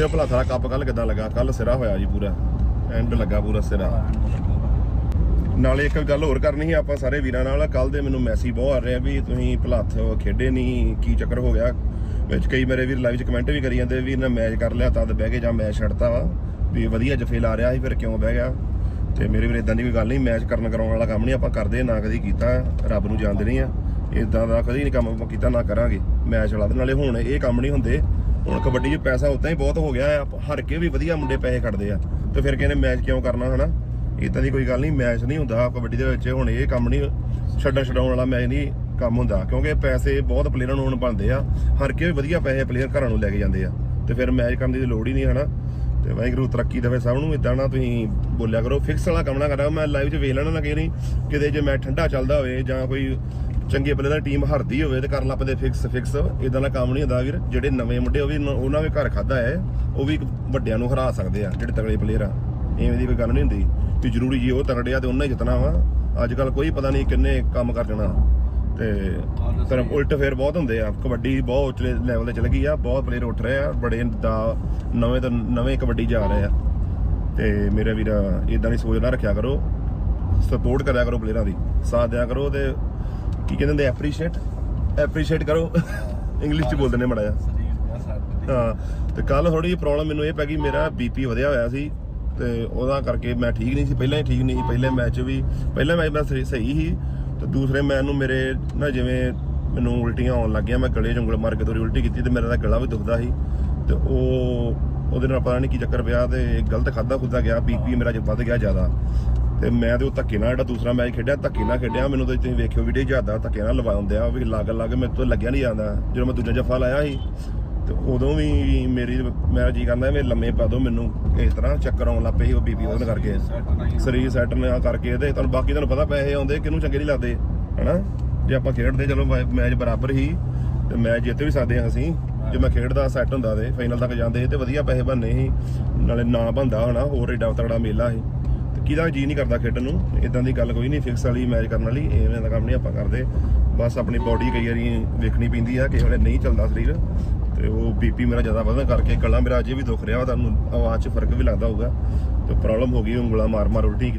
ਦੱਸਿਓ ਭਲਾ ਸਾਰਾ ਕੱਪ ਕੱਲ ਕਿਦਾਂ ਲੱਗਾ? ਕੱਲ ਸਿਰਾ ਹੋਇਆ ਜੀ ਪੂਰਾ। ਐਂਡ ਲੱਗਾ ਪੂਰਾ ਸਿਰਾ। ਨਾਲੇ ਇੱਕ ਗੱਲ ਹੋਰ ਕਰਨੀ ਸੀ ਆਪਾਂ ਸਾਰੇ ਵੀਰਾਂ ਨਾਲ ਕੱਲ ਦੇ ਮੈਨੂੰ ਮੈਸੇਜ ਬਹੁਤ ਆ ਰਹੇ ਵੀ ਤੁਸੀਂ ਭਲਾਥ ਖੇਡੇ ਨਹੀਂ ਕੀ ਚੱਕਰ ਹੋ ਗਿਆ? ਵਿੱਚ ਕਈ ਮੇਰੇ ਵੀਰ ਲਾਈਵ 'ਚ ਕਮੈਂਟ ਵੀ ਕਰੀ ਜਾਂਦੇ ਵੀ ਇਹਨਾਂ ਮੈਚ ਕਰ ਲਿਆ ਤਦ ਬਹਿ ਕੇ ਜਾਂ ਮੈਚ ਛੱਡਤਾ ਵਾ ਵੀ ਵਧੀਆ ਜਫੇ ਲਾ ਰਿਹਾ ਸੀ ਫਿਰ ਕਿਉਂ ਬਹਿ ਗਿਆ? ਤੇ ਮੇਰੇ ਵੀਰ ਇਦਾਂ ਦੀ ਕੋਈ ਗੱਲ ਨਹੀਂ ਮੈਚ ਕਰਨ ਕਰਾਉਣ ਵਾਲਾ ਕੰਮ ਨਹੀਂ ਆਪਾਂ ਕਰਦੇ ਨਾ ਕਦੀ ਕੀਤਾ ਰੱਬ ਨੂੰ ਜਾਣਦੇ ਨਹੀਂ ਆ। ਇਦਾਂ ਦਾ ਕਦੀ ਨਹੀਂ ਕੰਮ ਆਪਾਂ ਕੀਤਾ ਨਾ ਕਰਾਂਗੇ। ਮੈਚ ਵਾਲਾ ਦੇ ਨਾਲੇ ਹੁਣ ਇਹ ਕੰਮ ਨਹੀਂ ਹੁੰਦੇ ਹੁਣ ਕਬੱਡੀ 'ਚ ਪੈਸਾ ਉਦਾਂ ਹੀ ਬਹੁਤ ਹੋ ਗਿਆ ਆ। ਹਰ ਕੇ ਵੀ ਵਧੀਆ ਮੁੰਡੇ ਪੈਸੇ ਕੱਢਦੇ ਆ। ਤੇ ਫਿਰ ਕਹਿੰਦੇ ਮੈਚ ਕਿਉਂ ਕਰਨਾ, ਹਨਾ? ਇਦਾਂ ਦੀ ਕੋਈ ਗੱਲ ਨਹੀਂ, ਮੈਚ ਨਹੀਂ ਹੁੰਦਾ ਕਬੱਡੀ ਦੇ ਵਿੱਚ। ਹੁਣ ਇਹ ਕੰਮ ਨਹੀਂ, ਛੱਡਣ ਛਡਾਉਣ ਵਾਲਾ ਮੈਚ ਨਹੀਂ ਕੰਮ ਹੁੰਦਾ। ਕਿਉਂਕਿ ਪੈਸੇ ਬਹੁਤ ਪਲੇਅਰਾਂ ਨੂੰ ਹੁਣ ਬਣਦੇ ਆ। ਹਰ ਕੇ ਵੀ ਵਧੀਆ ਪੈਸੇ ਪਲੇਅਰ ਘਰਾਂ ਨੂੰ ਲੈ ਕੇ ਜਾਂਦੇ ਆ। ਤੇ ਫਿਰ ਮੈਚ ਕਰਨ ਦੀ ਲੋੜ ਹੀ ਨਹੀਂ, ਹਨਾ? ਤੇ ਵਾਹਿਗੁਰੂ, ਤਰੱਕੀ ਦੇਵੇ ਸਭ ਨੂੰ। ਇਦਾਂ ਨਾ ਤੁਸੀਂ ਬੋਲਿਆ ਕਰੋ। ਫਿਕਸ ਵਾਲਾ ਕੰਮ ਨਾ ਕਰਾ ਮੈਂ ਲਾਈਵ 'ਚ ਵੇਖ ਲੈਣਾ ਨਾ ਕਿ ਨਹੀਂ ਕਿਤੇ ਜੇ ਮੈਂ ਠੰਡਾ ਚੱਲਦਾ ਹੋਵੇ ਜਾਂ ਕੋਈ ਚੰਗੇ ਪਲੇਅਰ ਦੀ ਟੀਮ ਹਾਰਦੀ ਹੋਵੇ ਤੇ ਕਰ ਲੱਪਦੇ ਫਿਕਸ ਫਿਕਸ ਇਦਾਂ ਦਾ ਕੰਮ ਨਹੀਂ ਹੁੰਦਾ ਵੀਰ। ਜਿਹੜੇ ਨਵੇਂ ਮੁੰਡੇ ਉਹ ਵੀ ਉਹਨਾਂ ਵੀ ਘਰ ਖਾਦਾ ਹੈ ਉਹ ਵੀ ਵੱਡਿਆਂ ਨੂੰ ਹਰਾ ਸਕਦੇ ਆ ਜਿਹੜੇ ਤਗੜੇ ਪਲੇਅਰ ਆ। ਐਵੇਂ ਦੀ ਕੋਈ ਗੱਲ ਨਹੀਂ ਹੁੰਦੀ। ਵੀ ਜ਼ਰੂਰੀ ਜੀ ਉਹ ਤਗੜੇ ਆ ਤੇ ਉਹਨਾਂ ਹੀ ਜਿੱਤਣਾ ਵਾ। ਅੱਜ ਕੱਲ ਕੋਈ ਪਤਾ ਨਹੀਂ ਕਿੰਨੇ ਕੰਮ ਕਰ ਜਾਣਾ ਤੇ ਪਰ ਉਲਟ ਫੇਰ ਬਹੁਤ ਹੁੰਦੇ ਆ। ਕਬੱਡੀ ਬਹੁਤ ਉੱਚੇ ਲੈਵਲ ਤੇ ਚਲ ਗਈ ਆ ਬਹੁਤ ਪਲੇਅਰ ਉੱਠ ਰਹੇ ਆ। ਬੜੇ ਦਾ ਨਵੇਂ ਤੋਂ ਨਵੇਂ ਕਬੱਡੀ ਜਾ ਰਹੇ ਆ। ਤੇ ਮੇਰੇ ਵੀਰ ਇਦਾਂ ਦੀ ਸੋਚ ਨਾ ਰੱਖਿਆ ਕਰੋ। ਸਪੋਰਟ ਕਰਿਆ ਕਰੋ ਪਲੇਅਰਾਂ ਦੀ। ਸਾਥ ਦਿਆ ਕਰੋ ਤੇ ਕੀ ਕਹਿੰਦੇ ਹੁੰਦੇ ਐਪਰੀਸ਼ੀਏਟ ਐਪਰੀਸ਼ੀਏਟ ਕਰੋ। ਇੰਗਲਿਸ਼ ਚ ਬੋਲਦੇ ਨੇ ਮੜਾ ਜਾ ਹਾਂ, ਤੇ ਕੱਲ ਥੋੜੀ ਜਿਹੀ ਪ੍ਰੋਬਲਮ ਮੈਨੂੰ ਇਹ ਪੈ ਗਈ, ਮੇਰਾ ਬੀਪੀ ਵਧਿਆ ਹੋਇਆ ਸੀ, ਤੇ ਉਹਦਾ ਕਰਕੇ ਮੈਂ ਠੀਕ ਨਹੀਂ ਸੀ, ਪਹਿਲਾਂ ਹੀ ਠੀਕ ਨਹੀਂ ਸੀ, ਪਹਿਲੇ ਮੈਚ ਵੀ, ਪਹਿਲਾ ਮੈਚ ਮੈਂ ਸਹੀ ਸਹੀ ਸੀ, ਤੇ ਦੂਸਰੇ ਮੈਚ ਨੂੰ ਮੇਰੇ ਨਾ ਜਿਵੇਂ ਮੈਨੂੰ ਉਲਟੀਆਂ ਆਉਣ ਲੱਗੀਆਂ ਮੈਂ ਗਲੇ 'ਚ ਉਂਗਲ ਮਾਰ ਕੇ ਥੋੜੀ ਉਲਟੀ ਕੀਤੀ ਤੇ ਮੇਰਾ ਤਾਂ ਗਲਾ ਵੀ ਦੁਖਦਾ ਸੀ, ਤੇ ਉਹ, ਉਹਦੇ ਨਾਲ ਪਤਾ ਨਹੀਂ ਕੀ ਚੱਕਰ ਪਿਆ ਤੇ ਗਲਤ ਖਾਦਾ ਖੁੱਦਾ ਗਿਆ ਬੀਪੀ ਮੇਰਾ ਜਿਹਾ ਵੱਧ ਗਿਆ ਜ਼ਿਆਦਾ। ਤੇ ਮੈਂ ਤੇ ਉਹ ਧੱਕੇ ਨਾਲ ਜਿਹੜਾ ਦੂਸਰਾ ਮੈਚ ਖੇਡਿਆ ਧੱਕੇ ਨਾਲ ਖੇਡਿਆ ਮੈਨੂੰ ਤਾਂ ਤੁਸੀਂ ਵੇਖਿਓ ਵੀਡੀਓ ਜ਼ਿਆਦਾ ਧੱਕੇ ਨਾਲ ਲਵਾਉਂਦੇ ਆ ਵੀ ਲੱਗ ਲੱਗ ਮੇਰੇ ਤੋਂ ਲੱਗਿਆ ਨਹੀਂ ਜਾਂਦਾ। ਜਦੋਂ ਮੈਂ ਦੂਜਾ ਜੱਫਾ ਲਾਇਆ ਸੀ ਤੇ ਉਦੋਂ ਵੀ ਮੇਰੀ ਮੇਰਾ ਜੀ ਕਰਦਾ ਵੀ ਲੰਮੇ ਪਾ ਦਿਓ ਮੈਨੂੰ ਇਸ ਤਰ੍ਹਾਂ ਚੱਕਰ ਆਉਣ ਲੱਗ ਪਏ ਸੀ ਉਹ ਬੀਪੀ ਉਹਦੇ ਕਰਕੇ। ਸਰੀਰ ਸੈੱਟ ਨਾ ਕਰਕੇ ਤੇ ਤੁਹਾਨੂੰ ਬਾਕੀ ਤੁਹਾਨੂੰ ਪਤਾ ਪੈਸੇ ਆਉਂਦੇ ਕਿਹਨੂੰ ਚੰਗੇ ਨਹੀਂ ਲੱਗਦੇ ਹਨਾ? ਜੇ ਆਪਾਂ ਖੇਡਦੇ ਚਲੋ ਮੈਚ ਬਰਾਬਰ ਹੀ ਤੇ ਮੈਚ ਜਿੱਤ ਵੀ ਸਕਦੇ ਹਾਂ ਅਸੀਂ। ਜੇ ਮੈਂ ਖੇਡਦਾ ਸੈੱਟ ਹੁੰਦਾ ਤੇ ਫਾਈਨਲ ਤੱਕ ਜਾਂਦੇ ਤੇ ਵਧੀਆ ਪੈਸੇ ਬਣਨੇ ਸੀ ਨਾਲੇ ਨਾਂ ਬੰਦਾ ਹਨਾ ਹੋਰ ਏਡਾ ਤਗੜਾ ਮੇਲਾ ਸੀ। ਕਿਹਦਾ ਜੀ ਨਹੀਂ ਕਰਦਾ ਖੇਡਣ ਨੂੰ ਇਦਾਂ ਦੀ ਗੱਲ ਕੋਈ ਨਹੀਂ, ਫਿਕਸ ਵਾਲੀ ਮੈਚ ਕਰਨ ਵਾਲੀ, ਐਵੇਂ ਦਾ ਕੰਮ ਨਹੀਂ ਆਪਾਂ ਕਰਦੇ। ਬਸ ਆਪਣੀ ਬਾਡੀ ਕਈ ਵਾਰੀ ਵੇਖਣੀ ਪੈਂਦੀ ਆ, ਕਿਸੇ ਵੇਲੇ ਨਹੀਂ ਚੱਲਦਾ ਸਰੀਰ। ਤੇ ਉਹ ਬੀਪੀ ਮੇਰਾ ਜ਼ਿਆਦਾ ਵਧਣ ਕਰਕੇ, ਗਲਾ ਮੇਰਾ ਅਜੇ ਵੀ ਦੁਖ ਰਿਹਾ, ਤੁਹਾਨੂੰ ਆਵਾਜ਼ 'ਚ ਫ਼ਰਕ ਵੀ ਲੱਗਦਾ ਹੋਊਗਾ। ਤੇ ਪ੍ਰੋਬਲਮ ਹੋ ਗਈ, ਉਂਗਲਾਂ ਮਾਰ ਮਾਰ ਉਲਟੀ